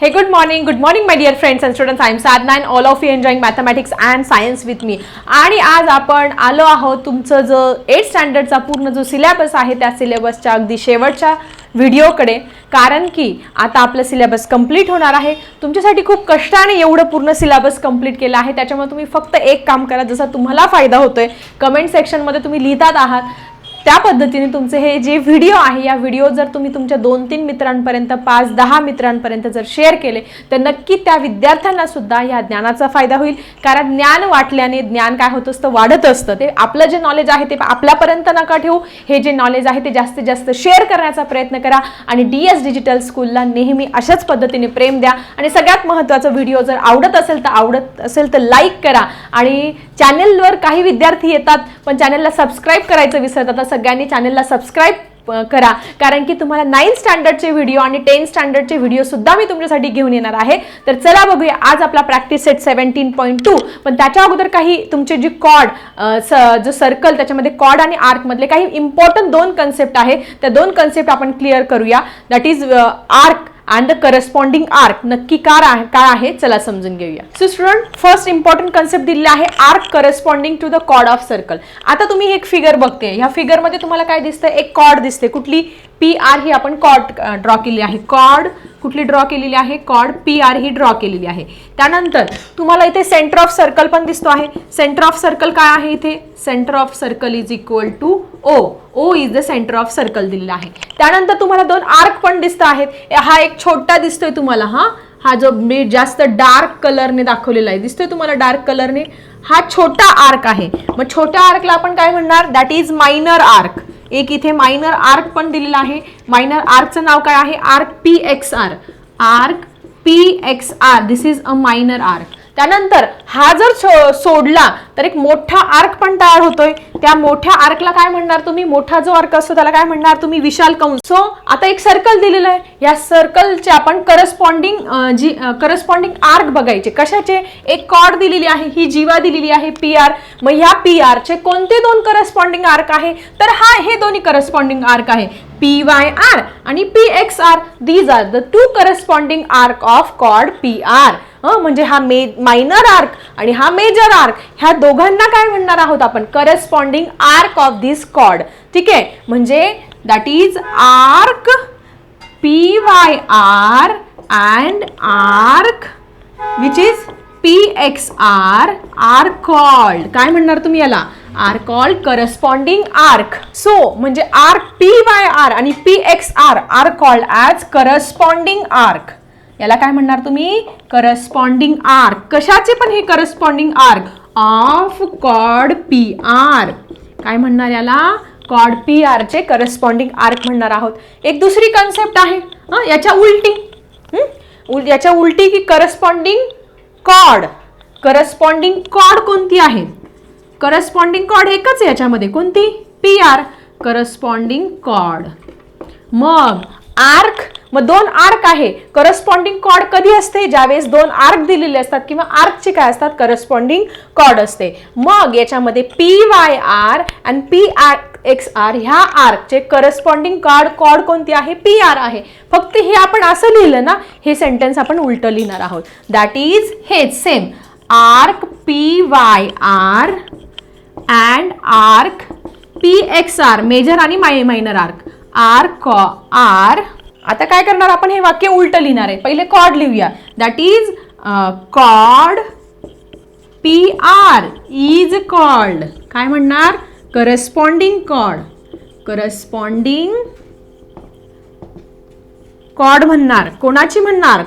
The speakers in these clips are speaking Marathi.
Hey, good morning. Good morning, my dear friends and students. I am Sadna and all of you enjoying mathematics and science with me. आणि आज आपण आलो आहोत तुमचं जो एट स्टँडर्डचा पूर्ण जो सिलेबस आहे त्या सिलेबसच्या अगदी शेवटच्या व्हिडिओकडे कारण की आता आपलं सिलेबस कंप्लीट होणार आहे तुमच्यासाठी खूप कष्टाने एवढं पूर्ण सिलेबस कंप्लीट केलं आहे त्याच्यामुळे तुम्ही फक्त एक काम करा जसा तुम्हाला फायदा होतोय कमेंट सेक्शनमध्ये तुम्ही लिहितात आहात त्या पद्धतीने तुमचे हे जे व्हिडिओ आहे या व्हिडिओ जर तुम्ही तुमच्या दोन तीन मित्रांपर्यंत पाच दहा मित्रांपर्यंत जर शेअर केले तर नक्की त्या विद्यार्थ्यांना सुद्धा या ज्ञानाचा फायदा होईल. कारण ज्ञान वाटल्याने ज्ञान काय होत असतं? वाढत असतं. ते आपलं जे नॉलेज आहे ते आपल्यापर्यंत नका ठेवू. हे जे नॉलेज आहे ते जास्तीत जास्त शेअर करण्याचा प्रयत्न करा. आणि डी एस डिजिटल स्कूलला नेहमी अशाच पद्धतीने प्रेम द्या. आणि सगळ्यात महत्त्वाचं व्हिडिओ जर आवडत असेल तर आवडत असेल तर लाईक करा. आणि चॅनलवर काही विद्यार्थी येतात पण चॅनलला सबस्क्राईब करायचं विसरतात असं सगळ्यांनी चॅनलला सबस्क्राईब करा. कारण की तुम्हाला नाईन स्टँडर्डचे व्हिडिओ आणि टेन स्टँडर्डचे व्हिडिओ सुद्धा मी तुमच्यासाठी घेऊन येणार आहे. तर चला बघूया आज आपला practice set seventeen point two पण त्याच्या अगोदर काही तुमचे जी कॉड जो सर्कल त्याच्यामध्ये कॉड आणि आर्कमधले काही इम्पॉर्टंट दोन कन्सेप्ट आहे. त्या दोन कन्सेप्ट आपण क्लिअर करूया. That is arc and the corresponding arc नक्की कार आहे काय आहे? चला समजून घेऊया. So student first important concept दिलेला आहे आर्क करस्पॉन्डिंग टू द कॉड ऑफ सर्कल आता तुम्ही एक फिगर बघते. ह्या फिगरमध्ये तुम्हाला काय दिसतं एक कॉड दिसते. कुठली? पी आर ही आपण कॉड ड्रॉ केली आहे. कॉड कुठली ड्रॉ केलेली आहे? कॉड पी आर ही ड्रॉ केलेली आहे. त्यानंतर तुम्हाला इथे सेंटर ऑफ सर्कल पण दिसतो आहे. सेंटर ऑफ सर्कल काय आहे इथे? Centre of circle is equal to O O is the centre of circle दिलेला आहे. त्यानंतर तुम्हाला दोन आर्क पण दिसत आहेत. हा एक छोटा दिसतोय तुम्हाला हा. हा जो मी जास्त डार्क कलरने दाखवलेला आहे. दिसतोय तुम्हाला डार्क कलरने हा छोटा आर्क आहे. मग छोट्या आर्कला आपण काय म्हणणार? दॅट इज मायनर आर्क एक इथे मायनर आर्क पण दिलेला आहे. मायनर आर्कचं नाव काय आहे? Arc P X R arc P X R this is a minor arc त्यानंतर हा जर सो- सोडला तर एक मोठा आर्क पण तयार होतोय. त्या मोठ्या आर्कला काय म्हणणार तुम्ही? मोठा जो आर्क असतो त्याला काय म्हणणार तुम्ही? विशाल कंस. सो आता एक सर्कल दिलेलं आहे. या सर्कलचे आपण करस्पॉन्डिंग जी करस्पॉन्डिंग आर्क बघायचे. कशाचे? एक कॉर्ड दिलेली आहे ही जीवा दिलेली आहे पी आर मग ह्या पी आरचे कोणते दोन करस्पॉन्डिंग आर्क आहे? तर हा हे दोन्ही करस्पॉन्डिंग आर्क आहे. पी वाय आर आणि P X R these are the two corresponding arc of chord P R म्हणजे हा मे मायनर आर्क आणि हा मेजर आर्क ह्या दोघांना काय म्हणणार आहोत आपण? Corresponding arc of this chord ठीक आहे? म्हणजे that is arc P Y R and arc which is P X R are called काय म्हणणार तुम्ही याला? Are called corresponding arc so म्हणजे आर्क पी वाय आर आणि P X R are called as corresponding arc याला काय म्हणणार तुम्ही? करस्पॉन्डिंग आर्क कशाचे पण हे करस्पॉन्डिंग आर्क ऑफ कॉड पी आर काय म्हणणार याला? कॉड पी आरचे करस्पॉन्डिंग आर्क म्हणणार आहोत. एक दुसरी कन्सेप्ट आहे. हां याच्या उलटी. उल- याच्या उलटी की करस्पॉन्डिंग कॉड करस्पॉन्डिंग कॉड कोणती आहे? करस्पॉन्डिंग कॉड एकच आहे याच्यामध्ये. कोणती? पी आर करस्पॉन्डिंग कॉड मग आर्क मग दोन आर्क आहे. करस्पॉन्डिंग कॉड कधी असते? ज्यावेळेस दोन आर्क दिलेले असतात किंवा आर्कचे काय असतात? करस्पॉन्डिंग कॉड असते. मग याच्यामध्ये पी वाय आर आणि पी आर एक्स आर ह्या आर्कचे करस्पॉन्डिंग कार्ड कॉड कोणती आहे? पी आर आहे. फक्त हे आपण असं लिहिलं ना हे सेंटेन्स आपण उलटं लिहिणार आहोत. दॅट इज हेच same arc P Y R and arc P X R major आणि माय मायनर आर्क आर कॉ आर आता काय करणार आपण? हे वाक्य उलट लिहिणार आहे. पहिले कॉड लिहूया. That is cod P R is called काय म्हणणार? करस्पॉन्डिंग कॉड करस्पॉन्डिंग कॉड म्हणणार. कोणाची म्हणणार?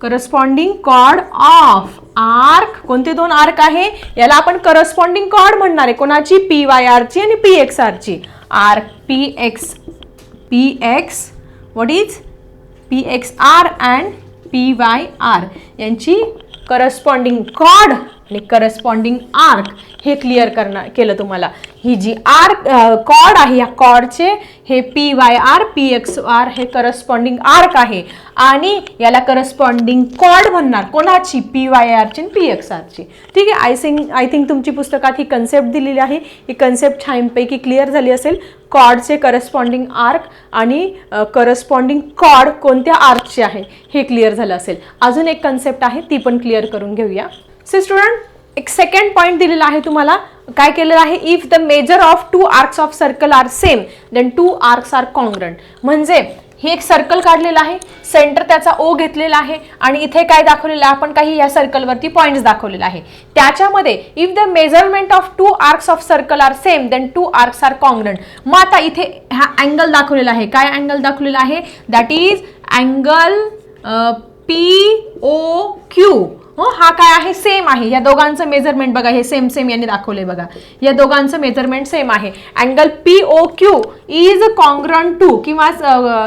करस्पॉन्डिंग कॉड ऑफ आर्क कोणते दोन आर्क आहे? याला आपण करस्पॉन्डिंग कॉड म्हणणार आहे. कोणाची? पी वाय आरची आणि P X Archi arc P X P X what is P X R and P Y R यांची करस्पॉन्डिंग कॉड आणि करस्पॉन्डिंग आर्क हे क्लिअर करणार केलं तुम्हाला. ही जी आर्क कॉड आहे या कॉडचे हे P Y R P X R हे करस्पॉन्डिंग आर्क आहे. आणि याला करस्पॉन्डिंग कॉड म्हणणार. कोणाची? पी वाय आरची आणि पी एक्स आरची ठीक आहे? आय थिंक आय थिंक तुमची पुस्तकात ही कन्सेप्ट दिलेली आहे. ही कन्सेप्ट छानपैकी क्लिअर झाली असेल. कॉडचे करस्पॉन्डिंग आर्क आणि करस्पॉन्डिंग कॉड कोणत्या आर्कचे आहे हे क्लिअर झालं असेल. अजून एक कन्सेप्ट आहे ती पण क्लिअर करून घेऊया. से स्टुडंट एक सेकंड पॉईंट दिलेला आहे तुम्हाला. काय केलेलं आहे? If the major of two arcs of circle are same then two arcs are congruent म्हणजे हे एक सर्कल काढलेलं आहे सेंटर त्याचा ओ घेतलेला आहे आणि इथे काय दाखवलेलं आहे? आपण काही या सर्कलवरती पॉईंट्स दाखवलेला आहे. त्याच्यामध्ये if the measurement of two arcs of circle are same then two arcs are congruent मग आता इथे हा अँगल दाखवलेला आहे. काय अँगल दाखवलेला आहे? That is angle P O Q हो हा काय आहे? सेम आहे. या दोघांचं मेजरमेंट बघा. हे सेम सेम यांनी दाखवले बघा. या दोघांचं मेजरमेंट सेम आहे. Angle P O Q is congruent to किंवा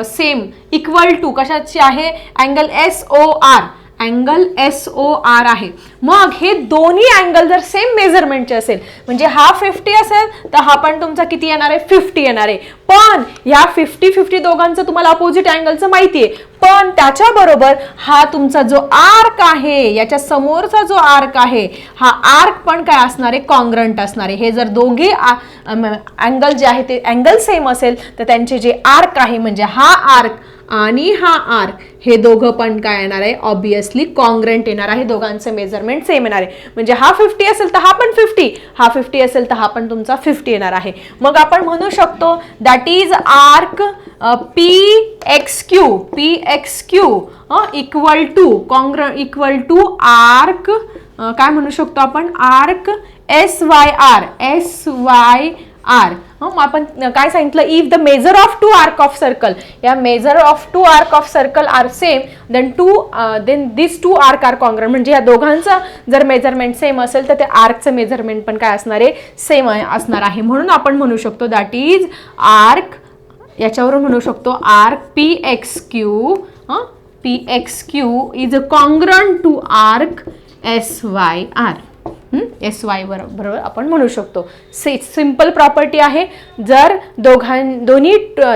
सेम इक्वल टू कशाची आहे? Angle S O R angle S O R आहे. मग हे दोन्ही अँगल जर सेम मेजरमेंटचे असेल म्हणजे हा फिफ्टी असेल तर हा पण तुमचा किती येणार आहे? फिफ्टी येणार आहे. पण ह्या फिफ्टी फिफ्टी दोघांचं तुम्हाला अपोजिट अँगलचं माहिती आहे पण त्याच्याबरोबर हा तुमचा जो आर्क आहे याच्या समोरचा जो आर्क आहे हा आर्क पण काय असणार आहे? कॉन्ग्रंट असणार आहे. हे जर दोघे अँगल जे आहे ते अँगल सेम असेल तर त्यांचे जे आर्क आहे म्हणजे हा आर्क आणि हा आर हे दोघं पण काय येणार आहे? ऑब्वियसली कॉन्ग्रंट येणार आहे. दोघांचं मेजरमेंट सेम येणार आहे. म्हणजे हा फिफ्टी असेल तर हा पण फिफ्टी हा फिफ्टी असेल तर हा पण तुमचा फिफ्टी येणार आहे. मग आपण म्हणू शकतो that is arc P X Q P X Q equal to congruent equal to arc काय म्हणू शकतो आपण? Arc S Y R S Y R. मग आपण काय सांगितलं? If the major of two arc of circle या major of two arc of circle are same then two then this two arc are congruent म्हणजे या दोघांचं जर मेजरमेंट सेम असेल तर ते आर्कचं मेजरमेंट पण काय असणार आहे? सेम असणार आहे. म्हणून आपण म्हणू शकतो दॅट इज आर्क याच्यावरून म्हणू शकतो arc P X Q P X Q is a congruent to arc S Y R S Y बर बरोबर आपण म्हणू शकतो. से सिंपल प्रॉपर्टी आहे. जर दोघां दोन्ही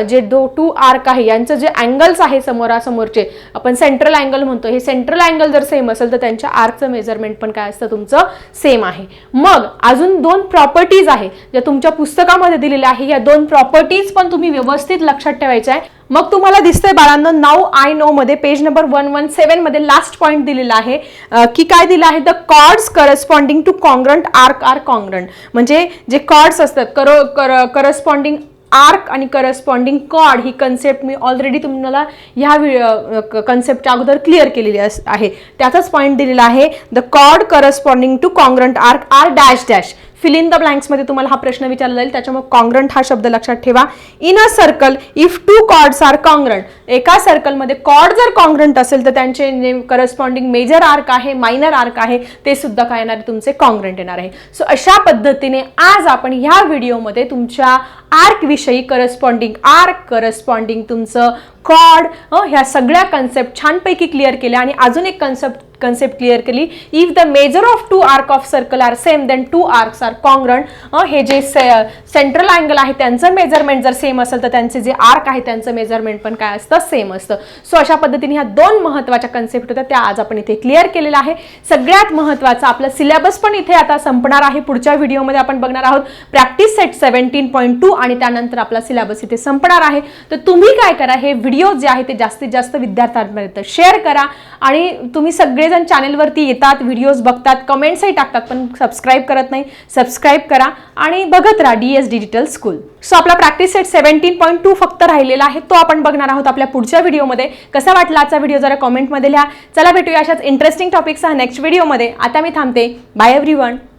जे दो टू आर्क आहे यांचं जे अँगल्स आहे समोरासमोरचे आपण सेंट्रल अँगल म्हणतो. हे सेंट्रल अँगल जर सेम असेल तर त्यांच्या आर्कचं मेजरमेंट पण काय असतं? तुमचं सेम आहे. मग अजून दोन प्रॉपर्टीज आहे ज्या तुमच्या पुस्तकामध्ये दिलेल्या आहे. या दोन प्रॉपर्टीज पण तुम्ही व्यवस्थित लक्षात ठेवायच्या आहे. मग तुम्हाला दिसतंय बाळांनो नाव आय नो मध्ये पेज नंबर वन वन सेवनमध्ये लास्ट पॉईंट दिलेला आहे. की काय दिलं आहे? The chords corresponding to congruent arc are congruent म्हणजे जे कॉर्ड्स असतात करो करस्पॉन्डिंग आर्क आणि करस्पॉन्डिंग कॉड ही कन्सेप्ट मी ऑलरेडी तुम्हाला ह्या कन्सेप्टच्या अगोदर क्लिअर केलेली अस- आहे. त्याचाच पॉईंट दिलेला आहे. The cod corresponding to congruent arc are dash dash fill in the ब्लँक्समध्ये तुम्हाला हा प्रश्न विचारला जाईल. त्याच्यामुळे कॉंग्रंट हा शब्द लक्षात ठेवा. In a circle if two chords are congruent एका सर्कलमध्ये कॉर्ड जर कॉंग्रंट असेल तर त्यांचे करस्पॉन्डिंग मेजर आर्क आहे मायनर आर्क आहे ते सुद्धा काय येणार तुमचे कॉंग्रंट येणार आहे. सो अशा पद्धतीने आज आपण ह्या व्हिडिओमध्ये तुमच्या आर्कविषयी करस्पॉन्डिंग आर्क करस्पॉन्डिंग तुमचं कॉड ह्या सगळ्या कन्सेप्ट छानपैकी क्लिअर केल्या आणि अजून एक कन्सेप्ट कन्सेप्ट क्लिअर केली. If the major of two arc of circle are same then two arcs are congruent हे जे सेंट्रल अँगल आहे त्यांचं मेजरमेंट जर सेम असेल तर त्यांचे जे आर्क आहे त्यांचं मेजरमेंट पण काय असतं? सेम असतं. सो अशा पद्धतीने ह्या दोन महत्त्वाच्या कन्सेप्ट होत्या त्या आज आपण इथे क्लिअर केलेल्या आहे. सगळ्यात महत्त्वाचं आपलं सिलेबस पण इथे आता संपणार आहे. पुढच्या व्हिडिओमध्ये आपण बघणार आहोत. Practice set seventeen point two आणि त्यानंतर आपला सिलेबस इथे संपणार आहे. तर तुम्ही काय करा हे व्हिडिओ जे आहे ते जास्तीत जास्त विद्यार्थ्यांपर्यंत शेअर करा आणि तुम्ही सगळे सगळेजण चॅनेलवरती येतात व्हिडिओज बघतात कमेंट्सही टाकतात पण सबस्क्राईब करत नाही. सबस्क्राईब करा आणि बघत राहा D S digital school so आपला practice set seventeen point two फक्त राहिलेला आहे. तो आपण बघणार आहोत आपल्या पुढच्या व्हिडिओमध्ये कसा वाटला आजचा व्हिडिओ जरा कमेंटमध्ये लिहा. चला भेटूया अशाच इंटरेस्टिंग टॉपिकसह नेक्स्ट व्हिडिओमध्ये आता मी थांबते. Bye every